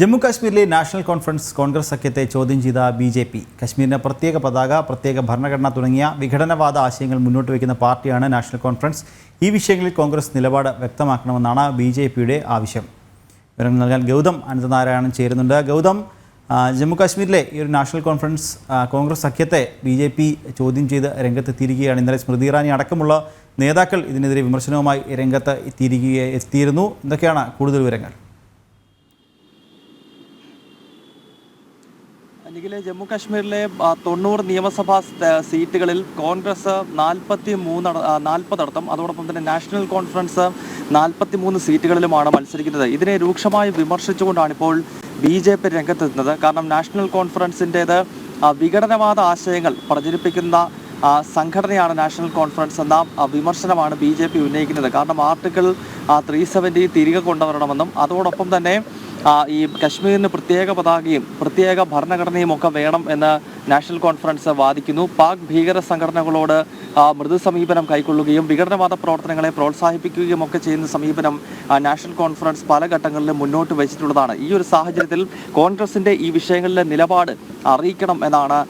ജമ്മു കാശ്മീരിലെ national Conference Congress സഖ്യത്തെ ചോദ്യം ചെയ്ത ബി ജെ പി കശ്മീരിന് പ്രത്യേക പതാക പ്രത്യേക ഭരണഘടന തുടങ്ങിയ വിഘടനവാദ ആശയങ്ങൾ മുന്നോട്ട് വയ്ക്കുന്ന പാർട്ടിയാണ് നാഷണൽ കോൺഫറൻസ്. ഈ വിഷയങ്ങളിൽ കോൺഗ്രസ് നിലപാട് വ്യക്തമാക്കണമെന്നാണ് ബി ജെ പിയുടെ ആവശ്യം. വിവരങ്ങൾ നൽകാൻ ഗൗതം അനന്തനാരായണൻ ചേരുന്നുണ്ട്. ഗൗതം ജമ്മുകാശ്മീരിലെ ജമ്മു കാശ്മീരിലെ ഈ ഒരു നാഷണൽ കോൺഫറൻസ് കോൺഗ്രസ് സഖ്യത്തെ ബി ജെ പി ചോദ്യം ചെയ്ത് രംഗത്തെത്തിയിരിക്കുകയാണ്. ഇന്നലെ സ്മൃതി ഇറാനി അടക്കമുള്ള നേതാക്കൾ ഇതിനെതിരെ വിമർശനവുമായി രംഗത്ത് എത്തിയിരിക്കുക എത്തിയിരുന്നു. എന്തൊക്കെയാണ് കൂടുതൽ വിവരങ്ങൾ? നിഖിലെ ജമ്മു കാശ്മീരിലെ തൊണ്ണൂറ് നിയമസഭാ സീറ്റുകളിൽ കോൺഗ്രസ് നാൽപ്പത്തി മൂന്ന് നാൽപ്പതടക്കം അതോടൊപ്പം തന്നെ നാഷണൽ കോൺഫറൻസ് നാൽപ്പത്തി മൂന്ന് സീറ്റുകളിലുമാണ് മത്സരിക്കുന്നത്. ഇതിനെ രൂക്ഷമായി വിമർശിച്ചുകൊണ്ടാണ് ഇപ്പോൾ ബി ജെ പി രംഗത്തെത്തുന്നത്. കാരണം നാഷണൽ കോൺഫറൻസിന്റേത് വിഘടനവാദ ആശയങ്ങൾ പ്രചരിപ്പിക്കുന്ന സംഘടനയാണ് നാഷണൽ കോൺഫറൻസ് എന്ന വിമർശനമാണ് ബി ജെ പി ഉന്നയിക്കുന്നത്. കാരണം ആർട്ടിക്കിൾ ത്രീ സെവന്റി തിരികെ കൊണ്ടുവരണമെന്നും അതോടൊപ്പം തന്നെ ഈ കശ്മീരിന് പ്രത്യേക പതാകയും പ്രത്യേക ഭരണഘടനയും ഒക്കെ വേണം എന്ന് നാഷണൽ കോൺഫറൻസ് വാദിക്കുന്നു. പാക് ഭീകര സംഘടനകളോട് മൃദു സമീപനം കൈക്കൊള്ളുകയും വിഘടനവാദ പ്രവർത്തനങ്ങളെ പ്രോത്സാഹിപ്പിക്കുകയും ഒക്കെ ചെയ്യുന്ന സമീപനം നാഷണൽ കോൺഫറൻസ് പല ഘട്ടങ്ങളിലും മുന്നോട്ട് വെച്ചിട്ടുള്ളതാണ്. ഈ ഒരു സാഹചര്യത്തിൽ കോൺഗ്രസിന്റെ ഈ വിഷയങ്ങളിലെ നിലപാട് അറിയിക്കണം എന്നാണ്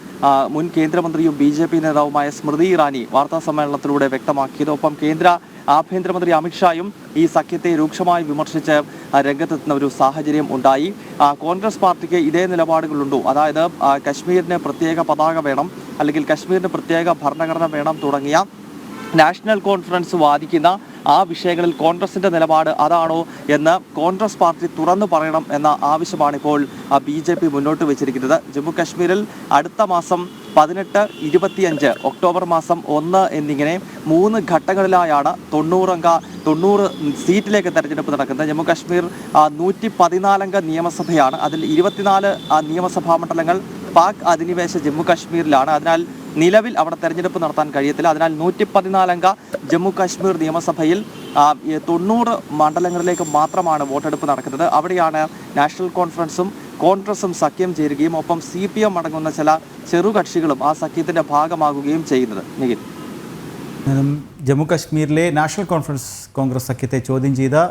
മുൻ കേന്ദ്രമന്ത്രിയും ബി ജെ പി നേതാവുമായ സ്മൃതി ഇറാനി വാർത്താ സമ്മേളനത്തിലൂടെ വ്യക്തമാക്കിയത്. ഒപ്പം കേന്ദ്ര ആഭ്യന്തരമന്ത്രി അമിത്ഷായും ഈ സഖ്യത്തെ രൂക്ഷമായി വിമർശിച്ച് രംഗത്തെത്തുന്ന ഒരു സാഹചര്യം ഉണ്ടായി. കോൺഗ്രസ് പാർട്ടിക്ക് ഇതേ നിലപാടുകളുണ്ടോ. അതായത് കശ്മീരിന് പ്രത്യേക പതാക വേണം അല്ലെങ്കിൽ കശ്മീരിന് പ്രത്യേക ഭരണഘടന വേണം തുടങ്ങിയ നാഷണൽ കോൺഫറൻസ് വാദിക്കുന്ന ആ വിഷയങ്ങളിൽ കോൺഗ്രസിന്റെ നിലപാട് അതാണോ എന്ന് കോൺഗ്രസ് പാർട്ടി തുറന്നു പറയണം എന്ന ആവശ്യമാണ് ഇപ്പോൾ ബി ജെ പി മുന്നോട്ട് വെച്ചിരിക്കുന്നത്. ജമ്മു കശ്മീരിൽ അടുത്ത മാസം പതിനെട്ട് ഇരുപത്തിയഞ്ച് ഒക്ടോബർ മാസം ഒന്ന് എന്നിങ്ങനെ മൂന്ന് ഘട്ടങ്ങളിലായാണ് തൊണ്ണൂറംഗ തൊണ്ണൂറ് സീറ്റിലേക്ക് തെരഞ്ഞെടുപ്പ് നടക്കുന്നത്. ജമ്മു കാശ്മീർ നൂറ്റി പതിനാലംഗ നിയമസഭയാണ്. അതിൽ ഇരുപത്തിനാല് നിയമസഭാ മണ്ഡലങ്ങൾ പാക് അധിനിവേശ ജമ്മു കാശ്മീരിലാണ്. അതിനാൽ നിലവിൽ അവിടെ തെരഞ്ഞെടുപ്പ് നടത്താൻ കഴിയത്തില്ല. അതിനാൽ നൂറ്റി പതിനാലംഗ ജമ്മു കാശ്മീർ നിയമസഭയിൽ തൊണ്ണൂറ് മണ്ഡലങ്ങളിലേക്ക് മാത്രമാണ് വോട്ടെടുപ്പ് നടക്കുന്നത്. അവിടെയാണ് നാഷണൽ കോൺഫറൻസും കോൺഗ്രസും സഖ്യം ചേരുകയും ഒപ്പം സി പി എം അടങ്ങുന്ന ചില ചെറുകക്ഷികളും ആ സഖ്യത്തിന്റെ ഭാഗമാകുകയും ചെയ്യുന്നത്. നിഖിൽ. ജമ്മുകാശ്മീരിലെ ജമ്മു കാശ്മീരിലെ നാഷണൽ കോൺഫറൻസ് കോൺഗ്രസ് സഖ്യത്തെ ചോദ്യം ചെയ്ത്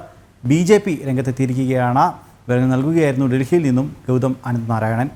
ബി ജെ പി രംഗത്തെത്തിയിരിക്കുകയാണ്. വിവരങ്ങൾ നൽകുകയായിരുന്നു ഡൽഹിയിൽ നിന്നും ഗൗതം അനന്ത് നാരായണൻ.